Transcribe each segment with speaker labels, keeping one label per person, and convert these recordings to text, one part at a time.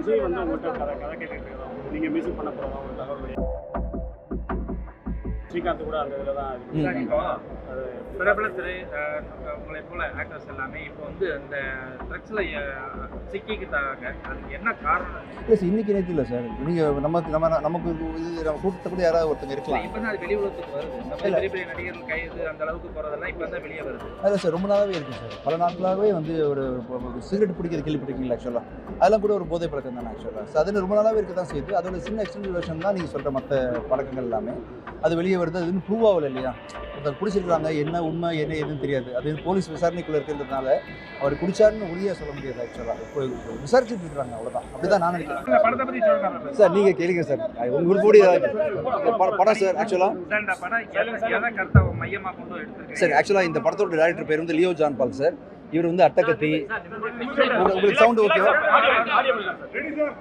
Speaker 1: விஜய் வந்து உங்கள்கிட்ட கதை கதை கேட்டுட்டு இருக்கோம் நீங்கள் மியூசிக் பண்ண போகிறோம் ஒரு தகவல் ஸ்ரீகாந்த் கூட அந்த இதில் தான்.
Speaker 2: சார்,
Speaker 1: அது
Speaker 2: பிரபல திரை உங்களை போல ஆக்டர்ஸ் எல்லாமே இப்போ வந்து அந்த ட்ரக்ஸில் சிக்கிக்கிட்டாங்க. அதுக்கு என்ன காரணம்?
Speaker 3: ப்ளஸ் இன்னைக்கு நேற்று இல்லை சார் நீங்கள் நமக்கு நம்ம நமக்கு இது நம்ம கூட்டத்தை கூட யாராவது ஒருத்தங்க இருக்கலாம்.
Speaker 2: இப்போ தான் அது வெளி உலகத்துக்கு வருது.
Speaker 3: இல்ல.
Speaker 2: பெரிய பெரிய நடிகர்கள் கைது அந்த அளவுக்கு போகிறதெல்லாம் இப்போ தான் வெளியே வருது.
Speaker 3: அதான் சார் ரொம்ப நாளாகவே இருக்குது சார் பல நாட்களாகவே வந்து ஒரு சிகரெட் பிடிக்கிற கேள்விப்பட்டிருக்கீங்களா ஆக்சுவலாக அதெல்லாம் கூட ஒரு போதை பழக்கம் தானே ஆக்சுவலாக ஸோ அதில் ரொம்ப நாளாகவே இருக்க தான் செய்யுது. அதோட சின்ன எக்ஸ்டெண்ட் வெர்ஷன் தான் நீங்கள் சொல்கிற மற்ற பழக்கங்கள் எல்லாமே. அது வெளியே வருது அது இன்னும் ப்ரூவ் ஆகல இல்லையா? ஒருத்தர் குடிச்சிருக்காங்க என்ன உண்மை என்ன எதுன்னு தெரியாது. அது போலீஸ் விசாரணைக்குள்ளே இருக்கிறதுனால அவர் குடிச்சாருன்னு உறுதியாக சொல்ல முடியாது ஆக்சுவலாக விசாரிச்சுட்டு இருக்காங்க அவ்வளோதான் அப்படி தான் நான் நினைக்கிறேன். சார் நீங்கள் கேளுங்க சார். உங்களுக்கு கூட படம் சார் ஆக்சுவலாக
Speaker 2: சார்
Speaker 3: ஆக்சுவலாக இந்த படத்தோட டேரக்டர் பேர் வந்து லியோ ஜான் பால் சார். இவர் வந்து அட்டகத்தி உங்க- உங்களுக்கு சவுண்ட் ஓகேவா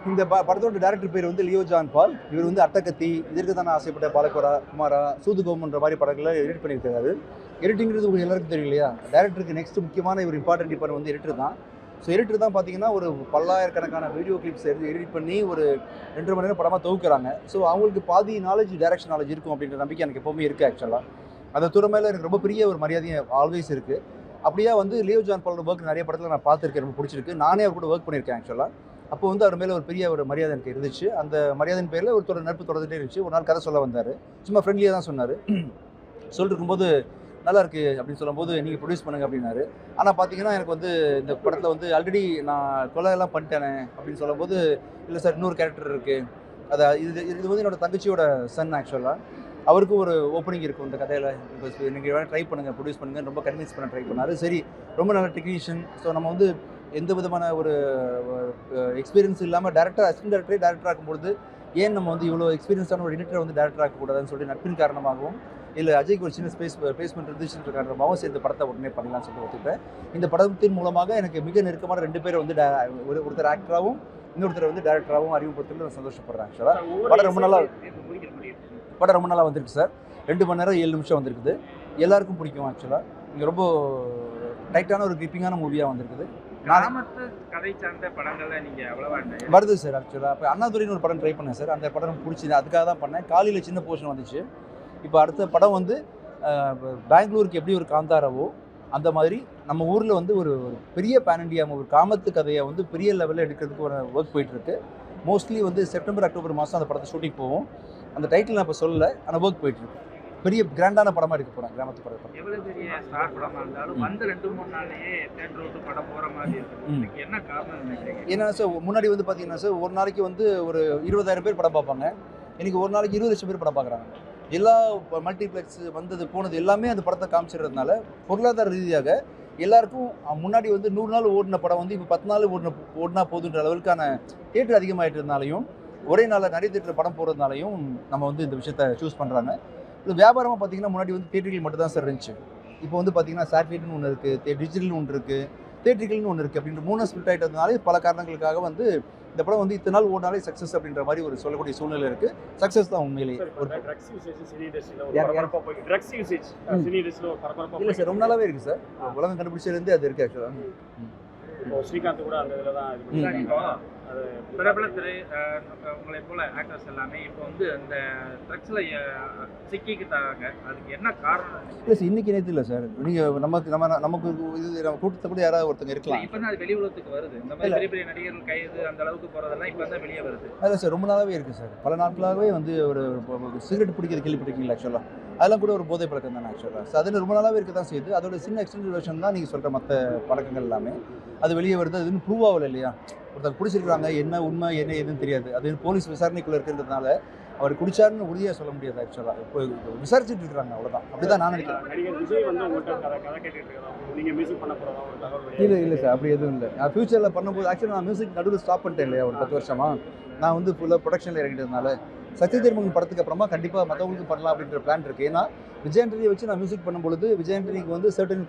Speaker 3: இந்த ப- படத்தோட டேரக்டர் பேர் வந்து லியோ ஜான் பால். இவர் வந்து அட்டகத்தி இதற்கு தான் ஆசைப்பட்ட பாலக்குரா குமாரா சூதுகோமன்ற மாதிரி படங்களை எடிட் பண்ணியிருக்காரு எடிட்டிங்கிறது உங்களுக்கு எல்லாருக்கும் தெரியும் இல்லையா? டேரக்டருக்கு நெக்ஸ்ட் முக்கியமான ஒரு இம்பார்ட்டன்ட் டிபார்ட் வந்து எடிட்டர் தான். ஸோ எடிட்டர் தான் பார்த்தீங்கன்னா ஒரு பல்லாயிரக்கணக்கான வீடியோ கிளிப்ஸ் எடுத்து எடிட் பண்ணி ஒரு ரெண்டு மணி நேரம் படமாக தொகுக்கிறாங்க. ஸோ அவங்களுக்கு பாதி நாலேஜ் டைரக்ஷன் நாலேஜ் இருக்கும் அப்படின்ற நம்பிக்கை எனக்கு எப்போவுமே இருக்குது ஆக்சுவலாக அந்த துறை மேலே எனக்கு ரொம்ப பெரிய ஒரு மரியாதை ஆல்வேஸ் இருக்குது அப்படியே வந்து லியோ ஜான் பாலோட ஒர்க் நிறைய படத்தில் நான் பார்த்துருக்கேன் ரொம்ப பிடிச்சிருக்கு. நானே அவர் கூட ஒர்க் பண்ணியிருக்கேன் ஆக்சுவலாக அப்போ வந்து அவர் மேலே ஒரு பெரிய ஒரு மரியாதை எனக்கு இருந்துச்சு. அந்த மரியாதையின் பேரில் ஒரு தொடர் நட்பு தொடர்ந்துட்டே இருந்துச்சு. ஒரு நாள் கதை சொல்ல வந்தார். சும்மா ஃப்ரெண்ட்லியாக தான் சொன்னார். சொல்லிட்டு இருக்கும்போது நல்லா இருக்கு அப்படின்னு சொல்லும்போது நீங்கள் ப்ரொடியூஸ் பண்ணுங்க அப்படின்னாரு. ஆனால் பார்த்தீங்கன்னா எனக்கு வந்து இந்த படத்தில் வந்து ஆல்ரெடி நான் கொலை எல்லாம் பண்ணிட்டேனே அப்படின்னு சொல்லும்போது இல்லை சார் இன்னொரு கேரக்டர் இருக்குது அதை இது இது வந்து என்னோட தங்கச்சியோட சன் ஆக்சுவலாக அவருக்கும் ஒரு ஓப்பனிங் இருக்கும் இந்த கதையில். நீங்கள் வேணால் ட்ரை பண்ணுங்கள் ப்ரொடியூஸ் பண்ணுங்கள் ரொம்ப கன்வின்ஸ் பண்ண ட்ரை பண்ணாரு. சரி ரொம்ப நல்ல டெக்னீஷியன் ஸோ நம்ம வந்து எந்த விதமான ஒரு எக்ஸ்பீரியன்ஸ் இல்லாமல் டேரக்டர் அசிஸ்டன்ட் டேரக்டரே டேரக்டர் ஆக்கும்பொழுது ஏன் நம்ம வந்து இவ்வளோ எக்ஸ்பீரியன்ஸான ஒரு எடிட்டரை வந்து டேரக்டர் ஆக்கக்கூடாதுன்னு சொல்லி நட்பின் காரணமாகவும் இல்லை அஜய்க்கு ஒரு சின்ன ஸ்பேஸ் பிளேஸ்மெண்ட் இருந்துச்சுன்ற காரணமாகவும் சேர்ந்து படத்தை உடனே பண்ணலாம்னு சொல்லிட்டு ஒத்துக்கிட்டேன். இந்த படத்தின் மூலமாக எனக்கு மிக நெருக்கமான ரெண்டு பேர் வந்து ஒரு ஒருத்தர் ஆக்டராகவும் இன்னொருத்தர் வந்து டேரக்டராகவும் அறிமுகப்படுத்தி நான் சந்தோஷப்படுறேன் ஆக்சுவலாக படம் ரொம்ப நல்லா படம் ரொம்ப நாளாக வந்திருக்கு சார். ரெண்டு மணி நேரம் ஏழு நிமிஷம் வந்திருக்குது. எல்லாருக்கும் பிடிக்கும் ஆக்சுவலாக இங்கே ரொம்ப டைட்டான ஒரு கிரிப்பிங்கான மூவியாக வந்திருக்குது.
Speaker 2: கிராமத்து கதை சார்ந்த நீங்க அவ்வளவா.
Speaker 3: வருது சார் ஆக்சுவலாக இப்போ அண்ணாதுரைன்னு ஒரு படம் ட்ரை பண்ணேன் சார். அந்த படம் பிடிச்சி அதுக்காக தான் பண்ணேன். காலையில் சின்ன போர்ஷன் வந்துச்சு. இப்போ அடுத்த படம் வந்து பெங்களூருக்கு எப்படி ஒரு காந்தாராவோ அந்த மாதிரி நம்ம ஊரில் வந்து ஒரு ஒரு பெரிய பேன் இண்டியா ஒரு காமத்து கதையை வந்து பெரிய லெவலில் எடுக்கிறதுக்கு ஒரு ஒர்க் போயிட்டுருக்கு மோஸ்ட்லி வந்து செப்டம்பர் அக்டோபர் மாதம் அந்த படத்தை ஷூட்டிங் போவோம். அந்த டைட்டில் நான் இப்போ சொல்லலை ஆனால் ஒர்க் போயிட்டுருக்கு. பெரிய கிராண்டான படமாக எடுக்க போகிறேன் கிராமத்து படம்
Speaker 2: எவ்வளவு பெரிய ஸ்டார் படமா இருந்தாலும் வந்து ரெண்டு மூணு நாள்லயே தேட்டர் விட்டு படம் போற மாதிரி. இதுக்கு என்ன காரணம்
Speaker 3: ஏன்னா சார் முன்னாடி வந்து பார்த்தீங்கன்னா சார் ஒரு நாளைக்கு வந்து ஒரு இருபதாயிரம் பேர் படம் பார்ப்பாங்க. இன்னைக்கு ஒரு நாளைக்கு இருபது லட்சம் பேர் படம் பார்க்குறாங்க. எல்லா மல்டிப்ளெக்ஸ் வந்தது போனது எல்லாமே அந்த படத்தை காமிச்சிடுறதுனால பொருளாதார ரீதியாக எல்லாருக்கும் முன்னாடி வந்து நூறு நாள் ஓடின படம் வந்து இப்போ பத்து நாள் ஓடின ஓடினா போதுன்ற அளவுக்கான தேட்டர் அதிகமாகிட்டதுனாலையும் ஒரே நாளில் நிறைய தேட்டர் படம் போகிறதுனாலையும் நம்ம வந்து இந்த விஷயத்த சூஸ் பண்ணுறாங்க இது வியாபாரமாக பார்த்தீங்கன்னா முன்னாடி வந்து தேட்டர்கள் மட்டும் தான் சார் இருந்துச்சு. இப்போ வந்து பார்த்தீங்கன்னா சேட்டலைட்னு ஒன்று இருக்குது டிஜிட்டல்னு ஒன்று இருக்குது தேட்டர்கள்னு ஒன்று இருக்குது அப்படின்ற மூணு ஸ்பிளிட் ஆகிட்டதுனால பல காரணங்களுக்காக வந்து இந்த படம் வந்து இத்தனை நாள் ஓடினாலே சக்ஸஸ் அப்படின்ற மாதிரி ஒரு சொல்லக்கூடிய சூழ்நிலை இருக்குது சக்ஸஸ் தான் உண்மையிலேயே. இல்லை சார் ரொம்ப நாளாவே இருக்குது சார் உலகம் கண்டுபிடிச்சதுலேருந்தே அது இருக்குது ஆக்சுவலாக
Speaker 1: ஸ்ரீகாந்த் கூட அந்த இதில் தான் இருக்கு.
Speaker 2: சார், இப்போ
Speaker 1: அது
Speaker 2: பிரபல திரை அஹ், உங்களை போல ஆக்டர்ஸ் எல்லாமே இப்போ வந்து அந்த ட்ரக்ஸில் சிக்கிக்கிட்டாங்க. அதுக்கு என்ன காரணம்?
Speaker 3: ப்ளஸ் இன்னைக்கு நேற்று இல்லை சார் நீங்கள் நமக்கு நம்ம நமக்கு இது நம்ம கூட்டத்தை கூட யாராவது ஒருத்தங்க இருக்கலாம்.
Speaker 2: இப்போ தான் அது வெளி உலகத்துக்கு வருது. இந்த மாதிரி
Speaker 3: இல்ல.
Speaker 2: பெரிய பெரிய நடிகர்கள் கைது அந்த அளவுக்கு போறதெல்லாம் இப்போ தான் வெளியே வருது.
Speaker 3: அதான் சார் ரொம்ப நாளாகவே இருக்குது சார் பல நாட்களாகவே வந்து ஒரு சிகரெட் பிடிக்கிற கேள்விப்பட்டிருக்கீங்களா ஆக்சுவலாக அதெல்லாம் கூட ஒரு போதை பழக்கம் தானே ஆக்சுவலாக ஸோ அதில் ரொம்ப நாளாகவே இருக்க தான் செய்யுது. அதோட சின்ன எக்ஸ்டெண்ட் வெர்ஷன் தான் நீங்கள் சொல்கிற மற்ற பழக்கங்கள் எல்லாமே. அது வெளியே வருது அது இன்னும் ப்ரூவ் ஆகல இல்லையா? ஒருத்தர் குடிச்சிருக்காங்க என்ன உண்மை என்ன எதுன்னு தெரியாது. அது போலீஸ் விசாரணைக்குள்ளே இருக்கிறதுனால அவர் குடிச்சாருன்னு உறுதியாக சொல்ல முடியாது ஆக்சுவலாக இப்போ விசாரிச்சுட்டு இருக்காங்க அவ்வளோதான் அப்படி தான் நான் நினைக்கிறேன். இல்லை இல்லை சார் அப்படி எதுவும் இல்லை. நான் ஃபியூச்சரில் பண்ணும்போது ஆக்சுவலி நான் மியூசிக் நடுவில் ஸ்டாப் பண்ணிட்டேன் இல்லையா ஒரு பத்து வருஷமா? நான் வந்து ஃபுல்லாக ப்ரொடக்ஷனில் இறங்கிட்டதுனால. சத்யதர்மன் படத்துக்கு அப்புறமா கண்டிப்பாக மற்றவங்களுக்கு பண்ணலாம் அப்படின்ற பிளான் இருக்குது ஏன்னா விஜயண்டரியை வச்சு நான் மியூசிக் பண்ணும்பொழுது விஜயண்டரிக்கு வந்து சர்டன்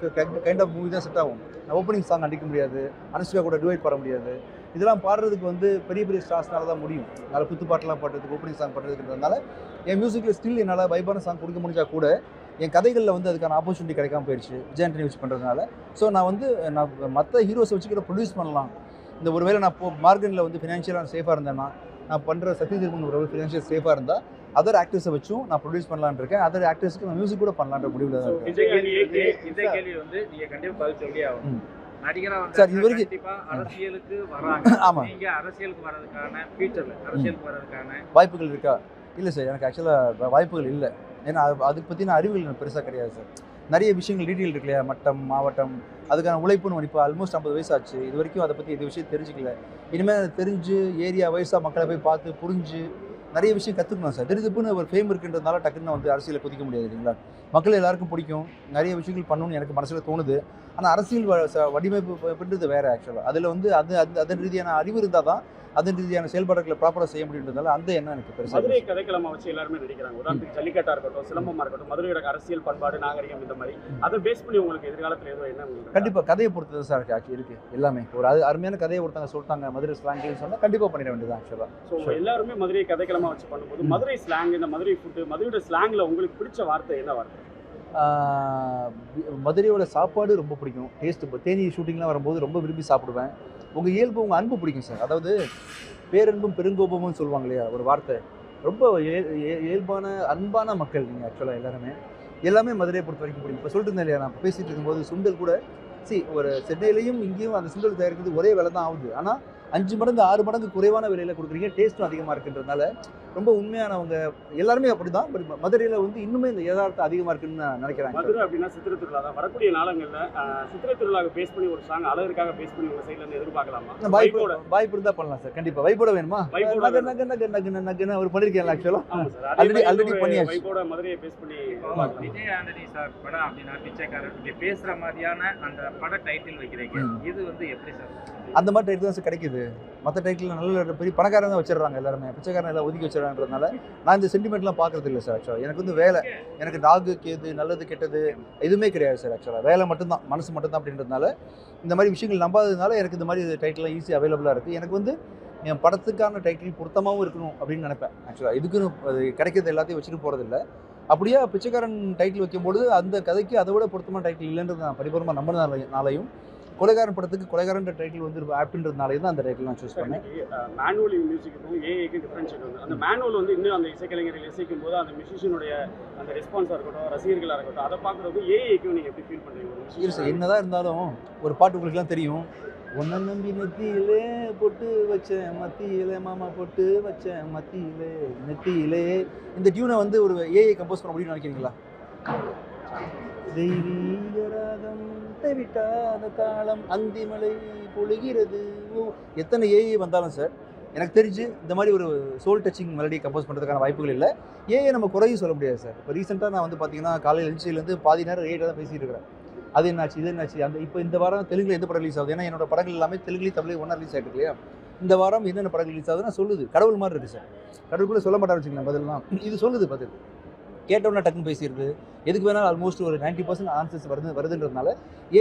Speaker 3: கைண்ட் ஆஃப் மூவி தான் செட் ஆகும். ஓப்பனிங் சாங் அடிக்க முடியாது அனுஷ்கா கூட டிவைட் பாட முடியாது. இதெல்லாம் பாடுறதுக்கு வந்து பெரிய பெரிய ஸ்டார்ஸ்னால தான் முடியும். அதனால் குத்து பாட்டெலாம் பாடுறதுக்கு ஓப்பனிங் சாங் பண்ணுறதுன்றதுனால என் மியூசிக்கில் ஸ்டில் என்னால் வைபான சாங் கொடுக்க முடிஞ்சால் கூட என் கதைகளில் வந்து அதுக்கான ஆப்பர்ச்சுனிட்டி கிடைக்காம போயிடுச்சு விஜயாண்டனி வச்சு பண்ணுறதுனால ஸோ நான் வந்து நான் மற்ற ஹீரோஸை வச்சு கூட ப்ரொடியூஸ் பண்ணலாம். இந்த ஒருவேளை நான் இப்போ மார்கனில் வந்து ஃபினான்ஷியலாக சேஃபாக இருந்தேன்னா நான் பண்ணுற திருமணம் ஒரு ஃபினான்ஷியல் சேஃபாக இருந்தால் அதர் ஆக்டர்ஸை வச்சும் நான் ப்ரொடியூஸ் பண்ணலான்னு இருக்கேன். அதர் ஆக்டர்ஸ்க்கு நான் மியூசிக் கூட பண்ணலான்ற முடிவில் தான் இருக்கேன். சார், இது வரைக்கும்-
Speaker 2: கண்டிப்பா அரசியலுக்கு வராங்க.
Speaker 3: ஆமா.
Speaker 2: நீங்க அரசியலுக்கு வர்றதுக்கான ஃபியூச்சர்ல அரசியலுக்கு வர்றதுக்கான
Speaker 3: வாய்ப்புகள் இருக்கா? இல்லை சார் எனக்கு ஆக்சுவலாக வாய்ப்புகள் இல்லை. ஏன்னா அது அதை பற்றின அறிவுகள் எனக்கு பெருசாக கிடையாது சார். நிறைய விஷயங்கள் டீட்டெயில் இருக்கு இல்லையா? மட்டம் மாவட்டம் அதுக்கான உழைப்புன்னு இப்போ ஆல்மோஸ்ட் ஐம்பது வயசு ஆச்சு இது வரைக்கும் அதை பற்றி இது விஷயம் தெரிஞ்சுக்கல. இனிமேல் அதை தெரிஞ்சு ஏரியா வயசாக மக்களை போய் பார்த்து புரிஞ்சு நிறைய விஷயம் கற்றுக்கணும் சார். திருதுப்புன்னு ஒரு ஃபேம் இருக்குன்றதுனால டக்குன்னு வந்து அரசியலை குதிக்க முடியாது இல்லைங்களா? மக்கள் எல்லாருக்கும் பிடிக்கும். நிறைய விஷயங்கள் பண்ணணும்னு எனக்கு மனசில் தோணுது. ஆனால் அரசியல் வ- ச- வடிவமைப்பு ப- வேறு ஆக்சுவலாக அதில் வந்து அது அது அதன் ரீதியான அறிவு இருந்தால் தான் அதன் ரீதியான செயல்பாடுகளை ப்ராப்பராக செய்ய முடியுன்றதால அந்த எண்ணம் எனக்கு பெருசாக
Speaker 1: மதுரை கதைக்களமா வச்சு எல்லாருமே நடிக்கிறாங்க. உதாரணத்துக்கு ஜல்லிக்கட்டா இருக்கட்டும் சிலம்பமா இருக்கட்டும் மதுரையோட அரசியல் பண்பாடு நாகரிகம் இந்த மாதிரி. அதை பேஸ் பண்ணி உங்களுக்கு எதிர்காலத்துல ஏதோ என்ன
Speaker 3: கண்டிப்பாக கதையை பொறுத்து தான் சார் ஆக்சுவலி இருக்கு எல்லாமே. ஒரு அது அருமையான கதையை ஒருத்தங்க சொல்லிட்டாங்க மதுரை ஸ்லாங்கில் சொன்னால் கண்டிப்பாக பண்ணிட வேண்டியது ஆக்சுவலாக
Speaker 1: ஸோ எல்லாருமே மதுரை கதைக்களமா வச்சு பண்ணும்போது. மதுரை ஸ்லாங் இந்த மதுரை ஃபுட்டு மதுரையோட ஸ்லாங்ல உங்களுக்கு பிடிச்ச வார்த்தை என்ன வார்த்தை?
Speaker 3: மதுரையோட சாப்பாடு ரொம்ப பிடிக்கும். டேஸ்ட் இப்போ தேனி ஷூட்டிங்லாம் வரும்போது ரொம்ப விரும்பி சாப்பிடுவேன். உங்கள் இயல்பு உங்கள் அன்பு பிடிக்கும் சார். அதாவது பேரன்பும் பெருங்கோபமும் சொல்லுவாங்க இல்லையா? ஒரு வார்த்தை. ரொம்ப இயல்பான அன்பான மக்கள் நீங்கள் ஆக்சுவலாக எல்லாருமே. எல்லாமே மதுரையை பொறுத்த வரைக்கும் பிடிக்கும். இப்போ சொல்லிட்டு இருந்தேன் இல்லையா? நான் பேசிகிட்டு இருக்கும்போது சுண்டல் கூட சி ஒரு சென்னையிலையும் இங்கேயும் அந்த சுண்டல் தயாரிக்கிறது ஒரே விலை தான் ஆகுது. ஆனால் அஞ்சு மடங்கு ஆறு மடங்கு குறைவான விலையில் கொடுக்குறீங்க. டேஸ்ட்டும் அதிகமாக இருக்குன்றதுனால ரொம்ப உண்மையானவங்க எல்லாருமே அப்படி தான் பட் மதுரையில் வந்து இன்னுமே இந்த யதார்த்தம் அதிகமாக இருக்குன்னு நான் நினைக்கிறேன்.
Speaker 1: மதுரை அப்படின்னா சித்திரை திருவிழா தான். வரக்கூடிய நாளங்கள்ல சித்திரை திருவிழாவை பேஸ் பண்ணி ஒரு சாங் அழகுக்காக பேஸ் பண்ணி உங்க சைட்ல இருந்து எதிர்பார்க்கலாமா?
Speaker 3: இந்த வாய்ப்பு இருந்தால் பண்ணலாம் சார் கண்டிப்பாக வைப்போட வேணுமா? நக நக நக நக நகன்னு அவர் பண்ணியிருக்கேன் ஆக்சுவலாக
Speaker 1: ஆமா சார்.
Speaker 3: Already- already பண்ணியாச்சு.
Speaker 1: வைபோட மதுரையை பேஸ் பண்ணி.
Speaker 2: விஜய் ஆண்டனி சார் படம் அப்படின்னா பிச்சைக்காரர். இப்படி பேசுற மாதிரியான அந்த பட டைட்டில் வைக்கிறீங்க. இது வந்து எப்படி சார்?
Speaker 3: அந்த மாதிரி டைட்டில் தான் சார் கிடைக்குது. மற்ற டைட்டில் நல்ல பெரிய பணக்காரங்க தான் வச்சிடுறாங்க எல்லாருமே. பிச்சைக்காரன் எல்லாம் ஒதுக்கி வச்சிடறான்றதுனால நான் இந்த சென்டிமெண்ட்லாம் பார்க்கறது இல்லை சார் ஆக்சுவலாக எனக்கு வந்து வேலை எனக்கு டாகு கேது நல்லது கெட்டது எதுவுமே கிடையாது சார் ஆக்சுவலாக வேலை மட்டும்தான் மனசு மட்டும்தான் அப்படின்றதுனால இந்த மாதிரி விஷயங்கள் நம்பாததுனால எனக்கு இந்த மாதிரி டைட்டில்லாம் ஈஸி அவைலபிளாக இருக்குது எனக்கு வந்து என் படத்துக்கான டைட்டில் பொருத்தமாகவும் இருக்கணும் அப்படின்னு நினைப்பேன் ஆக்சுவலாக இதுக்குன்னு அது கிடைக்கிறது எல்லாத்தையும் வச்சுட்டு போகிறதில்ல அப்படியே பிச்சைக்காரன் டைட்டில் வைக்கும்போது அந்த கதைக்கு அதை விட பொருத்தமான டைட்டில் இல்லைன்றது நான் பரிபூர்ணமாக நம்பினாலையும் கொலைகாரன் படத்துக்கு கொலைகாரன்ற டைட்டில் வந்து ஆப்டின்றதுனாலே தான் அந்த டைட்டில் நான் சூஸ் பண்ணேன்.
Speaker 1: மேனுவல் மியூசிக்கும் ஏஐக்கு டிஃபரன்ஷியேட் வந்து அந்த மேனுவல் வந்து இன்னும் அந்த இசைக்கலைஞர்கள் இசைக்கும் போது அந்த மியூசிஷியனுடைய அந்த ரெஸ்பான்ஸாக இருக்கட்டும் ரசிகர்களாக இருக்கட்டும் அதை பார்க்குறதுக்கும் ஏஐக்கும் நீங்கள் எப்படி ஃபீல் பண்ணுறீங்க
Speaker 3: இரு சார்? என்னதான் இருந்தாலும் ஒரு பாட்டு உங்களுக்குலாம் தெரியும். உன்னை நம்பி நெத்தியிலே பொட்டு வச்சேன் மத்தியிலே மாமா பொட்டு வச்சேன் மத்தியிலே நெத்தியிலே. இந்த டியூனை வந்து ஒரு ஏஐ கம்போஸ் பண்ண முடியும்னு நினைக்கிறீங்களா? தெய்வீக ராகம். தெவிட்டாத காலம் அந்திமலை பொழிகிறது. எத்தனை ஏஐ வந்தாலும் சார் எனக்கு தெரிஞ்சு இந்த மாதிரி ஒரு சோல் டச்சிங் மெலடியை கம்போஸ் பண்ணுறதுக்கான வாய்ப்புகள் இல்லை. ஏஐ நம்ம குறையும் சொல்ல முடியாது சார் இப்போ ரீசெண்டாக நான் வந்து பார்த்தீங்கன்னா காலையில் எழுச்சியிலேருந்து பாதி நேரம் ஏஐ தான் பேசிட்டு இருக்கிறேன். அது என்னாச்சு இது என்னாச்சு? அந்த இப்போ இந்த வாரம் தெலுங்கில் எந்த படம் ரிலீஸ் ஆகுது? ஏன்னா என்னோட படங்கள் எல்லாமே தெலுங்குலேயும் தமிழ் ஒன்றா ரிலீஸ் ஆகிட்டு இல்லையா? இந்த வாரம் என்னென்ன படங்கள் ரிலீஸ் ஆகுதுன்னு சொல்லுது. கடவுள் மாதிரி இருக்குது சார் கடவுளுக்குள்ளே சொல்ல மாட்டாரு வச்சுக்கலாம் பதிலாம் இது சொல்லுது பதில். கேட்டோன்னே டக்குன்னு பேசிடுது. எதுக்கு வேணாலும் ஆல்மோஸ்ட் ஒரு 90% பர்சன்ட் ஆன்சர்ஸ் வருது வருதுன்றதுனால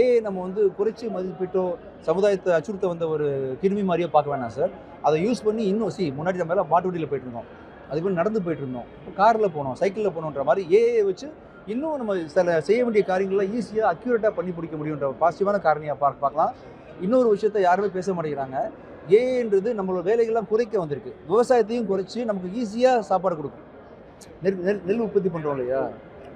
Speaker 3: ஏஐ நம்ம வந்து குறைச்சி மதிப்பிட்டோ சமுதாயத்தை அச்சுறுத்த வந்த ஒரு கிருமி மாதிரியோ பார்க்க வேணாம் சார் அதை யூஸ் பண்ணி இன்னும் சி முன்னாடி நம்ம எல்லாம் மாட்டு வண்டியில் போயிட்டு இருந்தோம். அதுக்கு நடந்து போயிட்டு இருந்தோம். இப்போ காரில் போனோம் சைக்கிளில் போகணுன்ற மாதிரி ஏஐ வச்சு இன்னும் நம்ம சில செய்ய வேண்டிய காரியங்கள்லாம் ஈஸியாக அக்யூரேட்டாக பண்ணி பிடிக்க முடியுன்ற பாசிட்டிவான காரணியாக பார்க்க பார்க்கலாம். இன்னொரு விஷயத்த யாருமே பேச மாட்டேங்கிறாங்க. ஏஐன்றது நம்மளோட வேலைகள்லாம் குறைக்க வந்திருக்கு. விவசாயத்தையும் குறைச்சி நமக்கு ஈஸியாக சாப்பாடு கொடுக்கும். நெல் நெல் நெல் உற்பத்தி பண்ணுறோம் இல்லையா?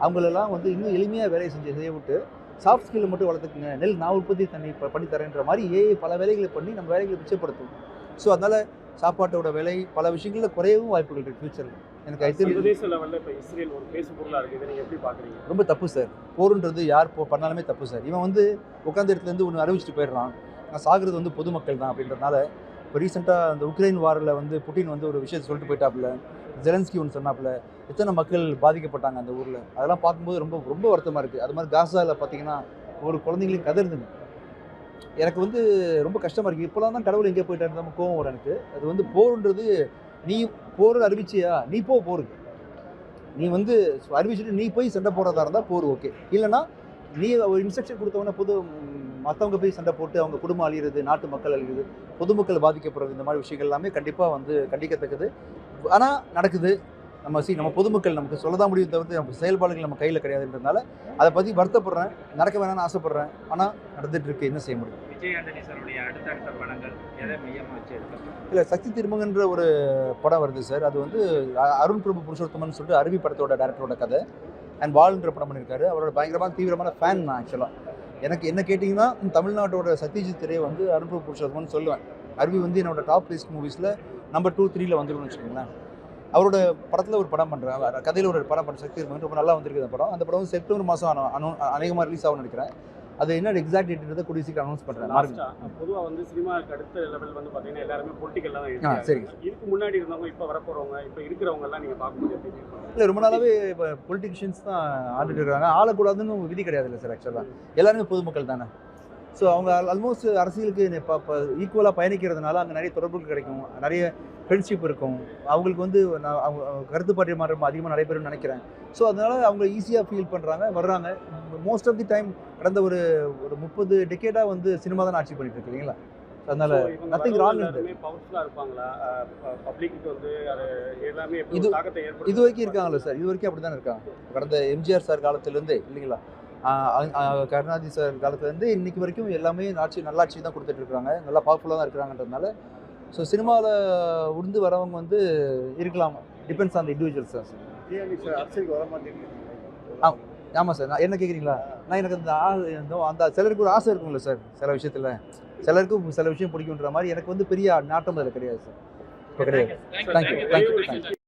Speaker 3: அவங்களெல்லாம் வந்து இன்னும் எளிமையாக வேலையை செஞ்சு செய்ய விட்டு சாஃப்ட் ஸ்கில்லை மட்டும் வளர்த்துக்குங்க. நெல் நான் உற்பத்தி தண்ணி பண்ணி தரேன்ற மாதிரி ஏஐ பல வேலைகளை பண்ணி நம்ம வேலைகளை பிச்சைப்படுத்தும் ஸோ அதனால் சாப்பாட்டோட விலை பல விஷயங்களில் குறையவும் வாய்ப்புகள் இருக்குது ஃபியூச்சரில் எனக்கு ஐ திங்க்
Speaker 1: சர்வதேச லெவலில் இப்போ இஸ்ரேல் ஒரு பேசு பொருளாக இருக்குது இதை நீங்கள் எப்படி பார்க்குறீங்க
Speaker 3: ரொம்ப தப்பு சார் போருன்றது யார் போ பண்ணாலுமே தப்பு சார் இவன் வந்து உட்காந்த இடத்துலேருந்து ஒன்று அறிவிச்சிட்டு போயிடுறான். நான் சாகுறது வந்து பொதுமக்கள் தான் அப்படின்றதுனால இப்போ ரீசெண்டாக அந்த உக்ரைன் வாரில் வந்து புட்டின் வந்து ஒரு விஷயத்தை சொல்லிட்டு போயிட்டாப்புல. ஜெலன்ஸ்கி ஒன்று சொன்னாப்புல எத்தனை மக்கள் பாதிக்கப்பட்டாங்க அந்த ஊரில்? அதெல்லாம் பார்க்கும்போது ரொம்ப ரொம்ப வருத்தமாக இருக்குது அது மாதிரி காசாவில் பார்த்தீங்கன்னா ஒரு குழந்தைங்களுக்கு கதறுதுங்க எனக்கு வந்து ரொம்ப கஷ்டமாக இருக்குது இப்போலாம் தான் கடவுள் எங்கே போயிட்டாரு நம்ம கோவம் வரும் எனக்கு. அது வந்து போருன்றது நீ போர் அறிவிச்சியா? நீ போ போருக்கு. நீ வந்து அறிவிச்சுட்டு நீ போய் சண்டை போடுறதா இருந்தால் போர் ஓகே. இல்லைன்னா நீ ஒரு இன்ஸ்ட்ரக்ஷன் கொடுத்தவொடனே பொது மற்றவங்க போய் சண்டை போட்டு அவங்க குடும்பம் அழியிறது நாட்டு மக்கள் அழியுது பொதுமக்கள் பாதிக்கப்படுறது இந்த மாதிரி விஷயங்கள் எல்லாமே கண்டிப்பாக வந்து கண்டிக்கத்தக்கது. ஆனால் நடக்குது. நம்ம சி நம்ம பொதுமக்கள் நமக்கு சொல்ல தான் முடியும் தவிர்த்து நம்ம செயல்பாடுகள் நம்ம கையில் கிடையாதுன்றதுனால அதை பற்றி வருத்தப்படுறேன் நடக்க வேணாம்னு ஆசைப்படுறேன். ஆனால் நடந்துட்டு இருக்கு என்ன செய்ய முடியும்?
Speaker 2: விஜய் ஆண்டனி சாருடைய அடுத்தடுத்த படங்கள் எதை மையமாக வச்சு எடுக்கப்படும்
Speaker 3: இல்லை சக்தி திருமங்கன்ற ஒரு படம் வருது சார். அது வந்து அருண் பிரபு புருஷோத்தமன் சொல்லிட்டு அருவி படத்தோட டேரக்டரோட கதை. அண்ட் வால்ன்ற படம் பண்ணியிருக்காரு அவரோட பயங்கரமான தீவிரமான ஃபேன் நான் ஆக்சுவலாக எனக்கு என்ன கேட்டிங்கன்னா தமிழ்நாட்டோட சத்யஜித் திரையை வந்து அருண் பிரபு புருஷோத்தமன் சொல்லுவேன். அருவி வந்து என்னோட டாப் லிஸ்ட் மூவிஸில் நம்பர் டூ த்ரீல வந்துருக்கும்னு வச்சுக்கோங்களேன். அவரோட படத்தில் ஒரு படம் பண்ணுறேன் கதையில் ஒரு படம் பண்ண சக்தி ரொம்ப நல்லா வந்திருக்கு அந்த படம். அந்த படம் செப்டம்பர் மாதம் அனௌ அநேகமாக ரிலீஸ் ஆகும்னு நினைக்கிறேன். அது என்ன எக்ஸாக்ட் டேட்ன்றதை கூடிய சீக்கிரம் அனௌன்ஸ் பண்ணுறேன்
Speaker 1: லாஸ்டா பொதுவா வந்து சினிமாவுக்கு அடுத்த லெவல் வந்து பாத்தீங்கன்னா எல்லாருமே பொலிட்டிக்கல்லாம் தான்
Speaker 3: ஆ. சரிங்க.
Speaker 1: இதுக்கு முன்னாடி இருந்தவங்க இப்ப வரப்போறவங்க இப்ப இருக்கிறவங்க எல்லாம் நீங்க பார்க்கும்போது எப்படி feel பண்றீங்க?
Speaker 3: இல்லை ரொம்ப நாளாவே இப்போ பொலிட்டிஷியன்ஸ் தான் ஆண்டுட்டு இருக்காங்க. ஆளக்கூடாதுன்னு விதி கிடையாது இல்லை சார் ஆக்சுவலாக எல்லாருமே பொதுமக்கள் தானே. ஸோ அவங்க ஆல்மோஸ்ட் அரசியலுக்கு இப்போ ஈக்குவலாக பயணிக்கிறதுனால அங்கே நிறைய தொடர்புகள் கிடைக்கும். நிறைய ஃப்ரெண்ட்ஷிப் இருக்கும். அவங்களுக்கு வந்து நான் அவங்க கருத்து பரிமாற்றம் அதிகமாக நடைபெறும்னு நினைக்கிறேன். ஸோ அதனால அவங்க ஈஸியாக ஃபீல் பண்ணுறாங்க வர்றாங்க. மோஸ்ட் ஆஃப் தி டைம் கடந்த ஒரு ஒரு முப்பது டெக்கேடாக வந்து சினிமா தான் ஆட்சி பண்ணிட்டு இருக்கு இல்லைங்களா? அதனால
Speaker 1: எல்லாமே எப்படி
Speaker 3: இது- இது வரைக்கும் இருக்காங்கல்ல சார்? இது வரைக்கும் அப்படி தானே இருக்காங்க. கடந்த எம்ஜிஆர் சார் காலத்துலேருந்தே இல்லைங்களா? கருணாநிதி சார் காலத்துலேருந்து இன்னைக்கு வரைக்கும் எல்லாமே ஆட்சி நல்லாட்சி தான் கொடுத்துட்டு இருக்காங்க நல்லா பவர்ஃபுல்லாக தான் இருக்கிறாங்கன்றதுனால. ஸோ சினிமாவில் உருந்து வரவங்க வந்து இருக்கலாம். டிபெண்ட்ஸ் ஆன் தான் சார்
Speaker 4: மாட்டேங்குது.
Speaker 3: ஆமாம் சார் நான் என்ன கேட்குறீங்களா? நான் எனக்கு அந்த ஆ- அந்த சிலருக்கு ஒரு ஆசை இருக்கும்ல சார் சில விஷயத்தில். சிலருக்கு சில விஷயம் பிடிக்குன்ற மாதிரி எனக்கு வந்து பெரிய நாட்டம் அதில் கிடையாது சார் இப்போ கிடையாது. Thank you thank you thank you